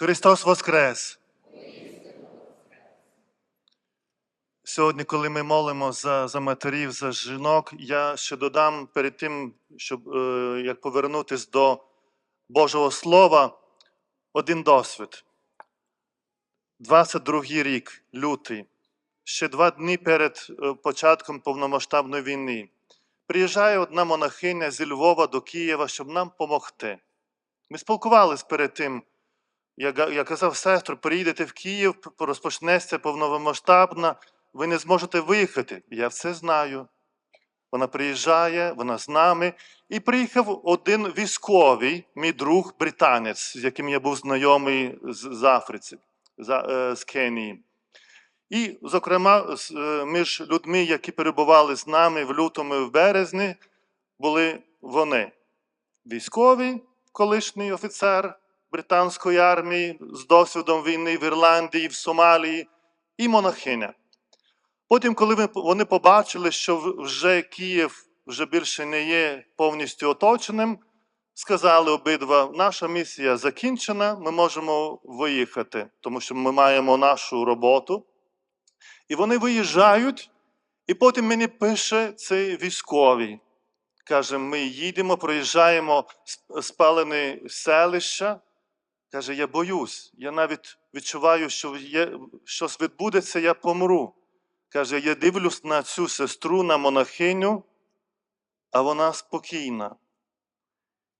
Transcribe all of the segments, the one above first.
Христос Воскрес! Сьогодні, коли ми молимо за, за матерів, за жінок, я ще додам перед тим, щоб е, як повернутися до Божого Слова, один досвід. 22 рік, лютий, ще два дні перед е, початком повномасштабної війни. Приїжджає одна монахиня зі Львова до Києва, щоб нам допомогти. Ми спілкувалися перед тим. Я, казав, сестру, приїдете в Київ, розпочнеться повномасштабна, ви не зможете виїхати. Я все знаю. Вона приїжджає, вона з нами. І приїхав один військовий, мій друг, британець, з яким я був знайомий з, Африці, з, е, з Кенії. І, зокрема, е, між людьми, які перебували з нами в лютому і в березні, були вони. Військовий, колишній офіцер британської армії з досвідом війни в Ірландії, в Сомалії, і монахиня. Потім, коли вони побачили, що вже Київ вже більше не є повністю оточеним, сказали обидва: наша місія закінчена, ми можемо виїхати, тому що ми маємо нашу роботу. І вони виїжджають, і потім мені пише цей військовий. Каже, ми їдемо, проїжджаємо сп- спалені селища. Каже, я боюсь, я навіть відчуваю, що є, щось відбудеться, я помру. Каже, я дивлюсь на цю сестру, на монахиню, а вона спокійна.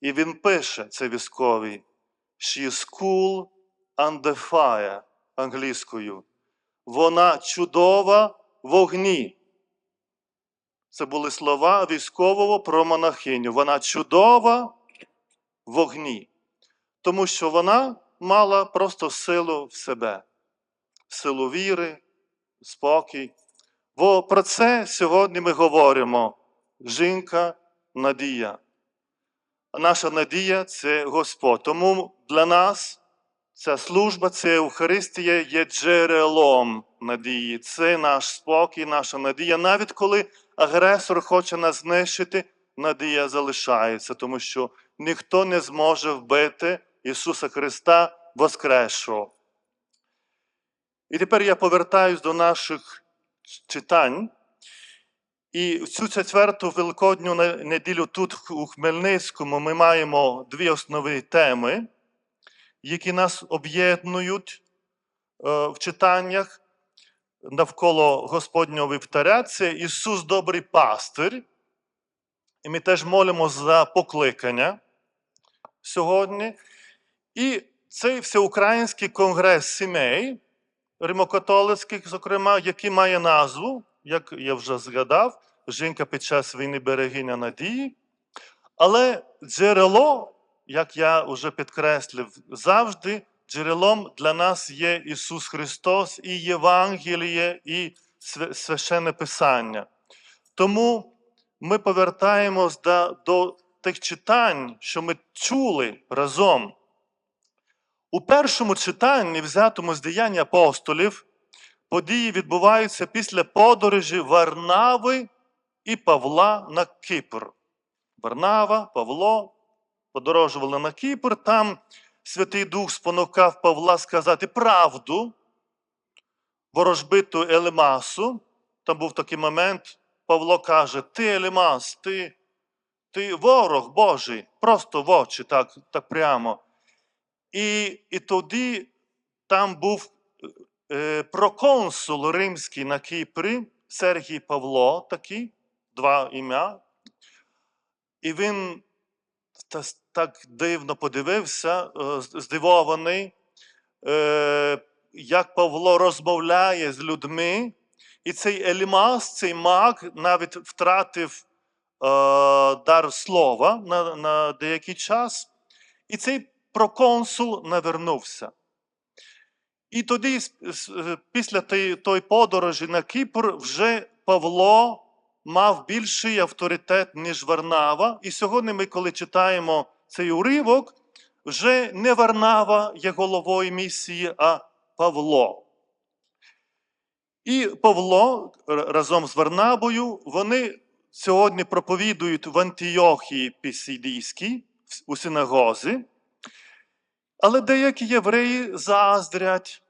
І він пише, це військовий, She is cool under fire англійською. Вона чудова в огні. Це були слова військового про монахиню. Вона чудова в вогні. Тому що вона мала просто силу в себе, силу віри, спокій. Бо про це сьогодні ми говоримо. Жінка надія. Наша надія це Господь. Тому для нас ця служба, ця Евхаристія є джерелом надії. Це наш спокій, наша надія. Навіть коли агресор хоче нас знищити, надія залишається, тому що ніхто не зможе вбити Ісуса Христа Воскресшого. І тепер я повертаюсь до наших читань. І в цю четверту великодню неділю тут, у Хмельницькому, ми маємо дві основні теми, які нас об'єднують е, в читаннях навколо Господнього вівтаря. Це Ісус добрий пастир. І ми теж молимо за покликання сьогодні. І цей всеукраїнський конгрес сімей, римокатолицьких, зокрема, який має назву, як я вже згадав, жінка під час війни берегиня надії. Але джерело, як я вже підкреслив, завжди джерелом для нас є Ісус Христос і Євангеліє, і священне Писання. Тому ми повертаємось до, до тих читань, що ми чули разом. У першому читанні, взятому з діяння апостолів, події відбуваються після подорожі Варнави і Павла на Кипр. Варнава, Павло подорожували на Кіпр. Там Святий Дух спонукав Павла сказати правду ворожбиту Елемасу. Там був такий момент, Павло каже: Ти, Елемас, ти, ти ворог Божий, просто в очі, так, так прямо. І, і тоді там був е, проконсул римський на Кіпрі, Сергій Павло, такий, два ім'я. І він та- так дивно подивився, е, здивований, е, як Павло розмовляє з людьми. І цей Елімас, цей маг, навіть втратив е, дар слова на, на деякий час. І цей проконсул навернувся. І тоді, після тої подорожі на Кіпр, вже Павло мав більший авторитет, ніж Варнава. І сьогодні ми, коли читаємо цей уривок, вже не Варнава є головою місії, а Павло. І Павло разом з Варнабою, вони сьогодні проповідують в Антіохії Пісідійській, у синагозі. Але деякі євреї заздрять,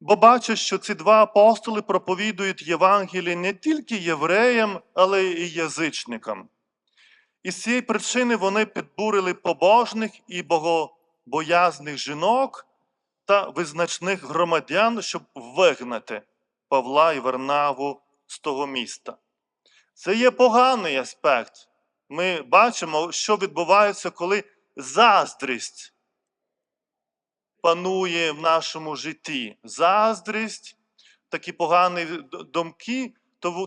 бо бачать, що ці два апостоли проповідують Євангеліє не тільки євреям, але й язичникам. І з цієї причини вони підбурили побожних і богобоязних жінок та визначних громадян, щоб вигнати Павла і Варнаву з того міста. Це є поганий аспект. Ми бачимо, що відбувається, коли заздрість панує в нашому житті. Заздрість, такі погані думки,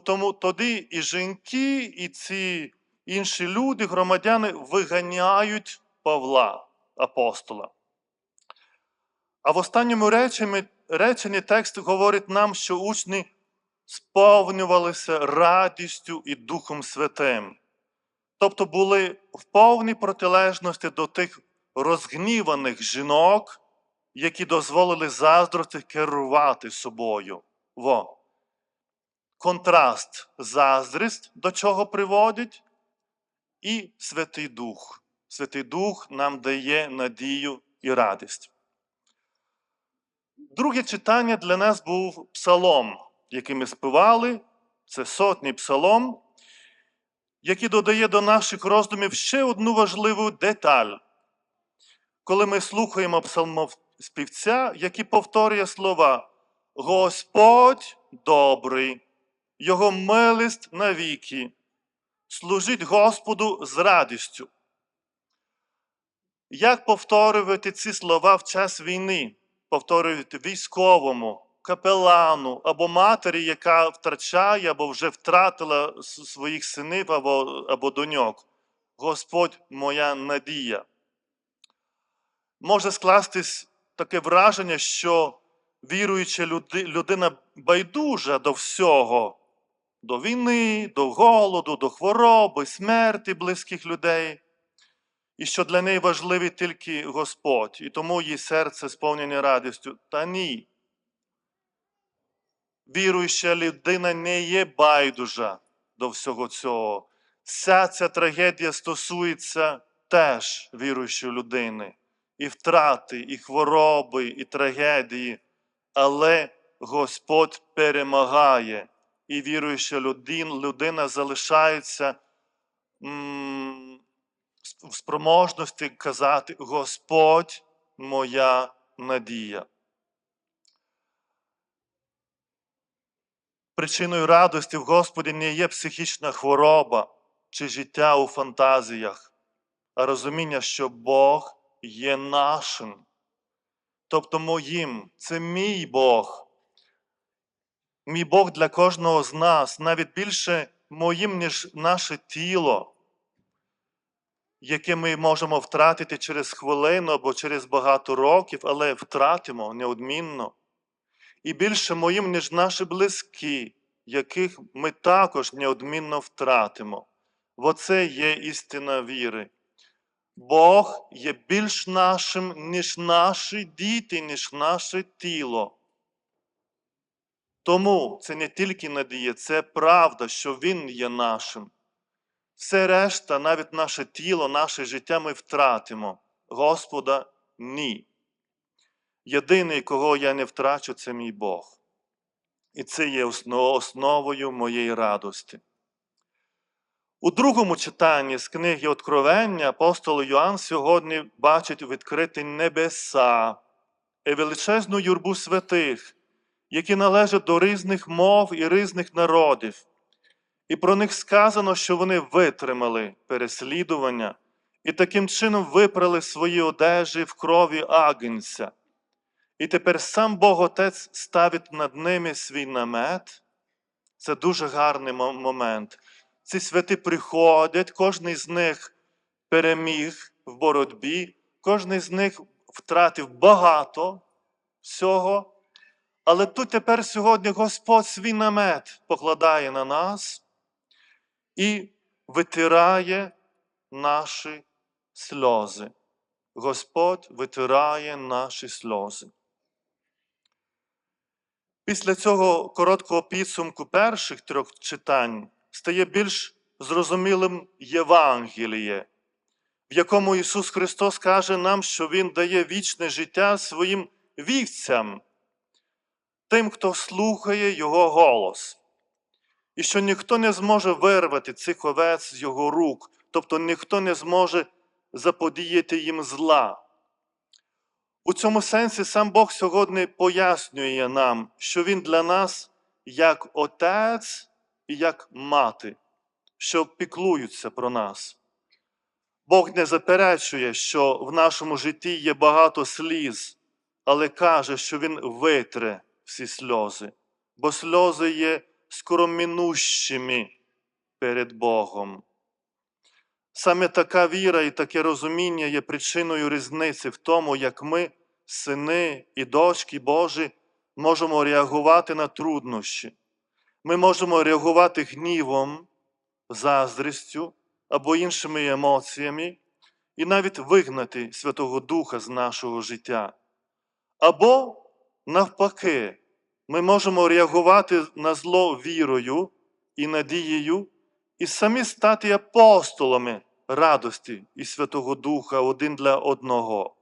тому, тоді і жінки, і ці інші люди, громадяни, виганяють Павла, апостола. А в останньому реченні, реченні текст говорить нам, що учні сповнювалися радістю і Духом Святим. Тобто були в повній протилежності до тих розгніваних жінок, які дозволили заздрості керувати собою. Во. Контраст заздрість до чого приводить, і Святий Дух. Святий Дух нам дає надію і радість. Друге читання для нас був псалом, який ми співали. Це сотній псалом, який додає до наших роздумів ще одну важливу деталь. Коли ми слухаємо псалмоспівця, який повторює слова Господь добрий, Його милість навіки, служить Господу з радістю. Як повторювати ці слова в час війни? Повторювати військовому, капелану або матері, яка втрачає або вже втратила своїх синів або, або доньок. Господь моя надія. Може скластись таке враження, що віруюча людина байдужа до всього, до війни, до голоду, до хвороби, смерті близьких людей, і що для неї важливий тільки Господь, і тому її серце сповнене радістю. Та ні. Віруюча людина не є байдужа до всього цього. Вся ця трагедія стосується теж віруючої людини. І втрати, і хвороби, і трагедії. Але Господь перемагає, і віруюча людина, людина залишається в спроможності казати Господь моя надія. Причиною радості в Господі не є психічна хвороба чи життя у фантазіях, а розуміння, що Бог є нашим, тобто моїм, це мій Бог. Мій Бог для кожного з нас, навіть більше моїм, ніж наше тіло, яке ми можемо втратити через хвилину або через багато років, але втратимо неодмінно. І більше моїм, ніж наші близькі, яких ми також неодмінно втратимо. Бо це є істина віри. Бог є більш нашим, ніж наші діти, ніж наше тіло. Тому це не тільки надія, це правда, що Він є нашим. Все решта, навіть наше тіло, наше життя ми втратимо. Господа ні. Єдиний, кого я не втрачу, це мій Бог. І це є основою моєї радості. У другому читанні з книги Откровення апостол Йоанн сьогодні бачить відкриті небеса і величезну юрбу святих, які належать до різних мов і різних народів. І про них сказано, що вони витримали переслідування і таким чином випрали свої одежі в крові агнця. І тепер сам Бог Отець ставить над ними свій намет. Це дуже гарний момент. Ці святі приходять, кожен з них переміг в боротьбі, кожен з них втратив багато всього. Але тут тепер сьогодні Господь свій намет покладає на нас і витирає наші сльози. Господь витирає наші сльози. Після цього короткого підсумку перших трьох читань стає більш зрозумілим Євангеліє. в якому Ісус Христос каже нам, що Він дає вічне життя своїм вівцям, тим, хто слухає Його голос. І що ніхто не зможе вирвати цих овець з Його рук, тобто ніхто не зможе заподіяти їм зла. У цьому сенсі сам Бог сьогодні пояснює нам, що Він для нас як отець і як мати, що піклуються про нас. Бог не заперечує, що в нашому житті є багато сліз, але каже, що Він витре всі сльози, бо сльози є скоромінущими перед Богом. Саме така віра і таке розуміння є причиною різниці в тому, як ми, сини і дочки Божі, можемо реагувати на труднощі. Ми можемо реагувати гнівом, заздрістю або іншими емоціями і навіть вигнати Святого Духа з нашого життя. Або, навпаки, ми можемо реагувати на зло вірою і надією і самі стати апостолами радості і Святого Духа один для одного.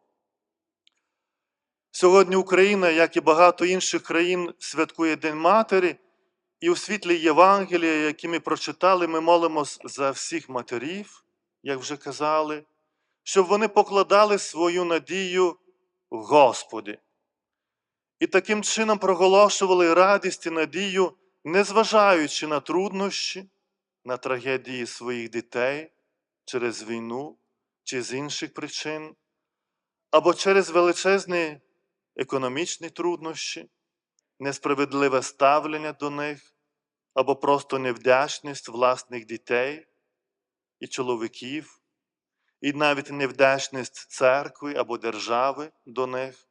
Сьогодні Україна, як і багато інших країн, святкує День Матері, і у світлі Євангелія, які ми прочитали, ми молимось за всіх матерів, як вже казали, щоб вони покладали свою надію в Господі. І таким чином проголошували радість і надію, незважаючи на труднощі, на трагедії своїх дітей через війну чи з інших причин, або через величезні економічні труднощі, несправедливе ставлення до них, або просто невдячність власних дітей і чоловіків, і навіть невдячність церкви або держави до них.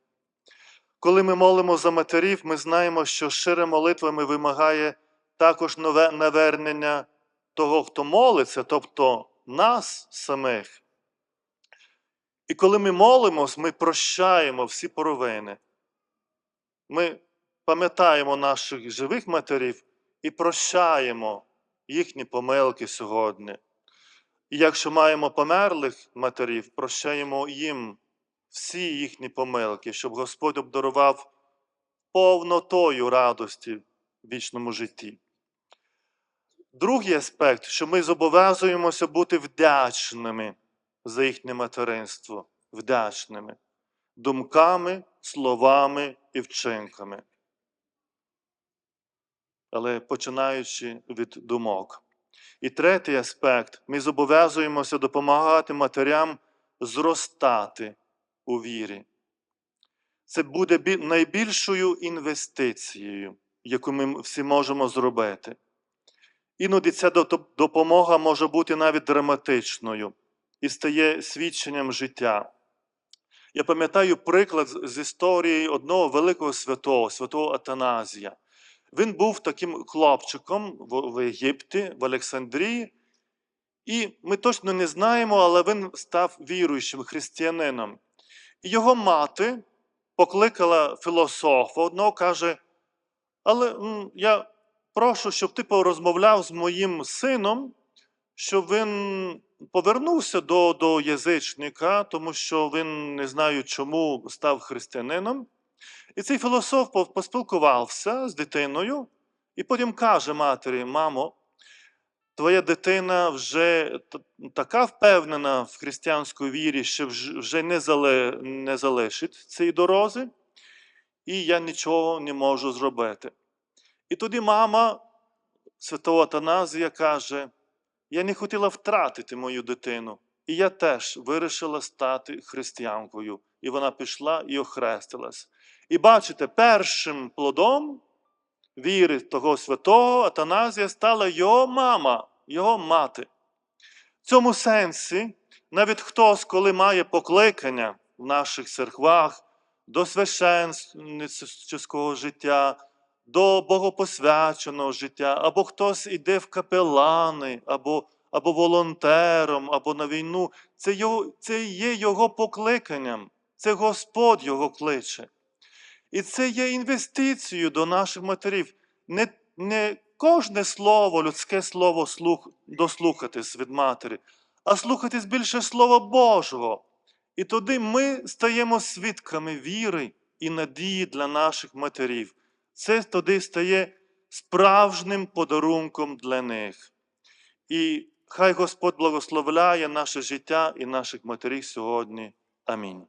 Коли ми молимо за матерів, ми знаємо, що щире молитвами вимагає також нове навернення того, хто молиться, тобто нас самих. І коли ми молимось, ми прощаємо всі провини. Ми пам'ятаємо наших живих матерів і прощаємо їхні помилки сьогодні. І якщо маємо померлих матерів, прощаємо їм всі їхні помилки, щоб Господь обдарував повнотою радості в вічному житті. Другий аспект, що ми зобов'язуємося бути вдячними за їхнє материнство, вдячними думками, словами і вчинками. Але починаючи від думок. І третій аспект, ми зобов'язуємося допомагати матерям зростати у вірі. Це буде найбільшою інвестицією, яку ми всі можемо зробити. Іноді ця допомога може бути навіть драматичною і стає свідченням життя. Я пам'ятаю приклад з- історії одного великого святого, святого Атаназія. Він був таким хлопчиком в, Єгипті, в Олександрії, і ми точно не знаємо, але він став віруючим християнином. І його мати покликала філософа одного, каже: Але я прошу, щоб ти порозмовляв з моїм сином, щоб він повернувся до, до язичника, тому що він не знаю, чому став християнином. І цей філософ поспілкувався з дитиною, і потім каже матері: Мамо, твоя дитина вже така впевнена в християнській вірі, що вже не, зале, не залишить цієї дорози, і я нічого не можу зробити. І тоді мама святого Атаназія каже: Я не хотіла втратити мою дитину, і я теж вирішила стати християнкою. І вона пішла і охрестилась. І бачите, першим плодом віри того святого Атаназія стала його мама, його мати. В цьому сенсі, навіть хтось, коли має покликання в наших церквах до священницького життя, до богопосвяченого життя, або хтось іде в капелани, або, або волонтером, або на війну, це, його, це є його покликанням, це Господь його кличе. І це є інвестицією до наших матерів. Не, не кожне слово, людське слово слух, дослухатись від матері, а слухатись більше Слова Божого. І тоді ми стаємо свідками віри і надії для наших матерів. Це тоді стає справжнім подарунком для них. І хай Господь благословляє наше життя і наших матерів сьогодні. Амінь.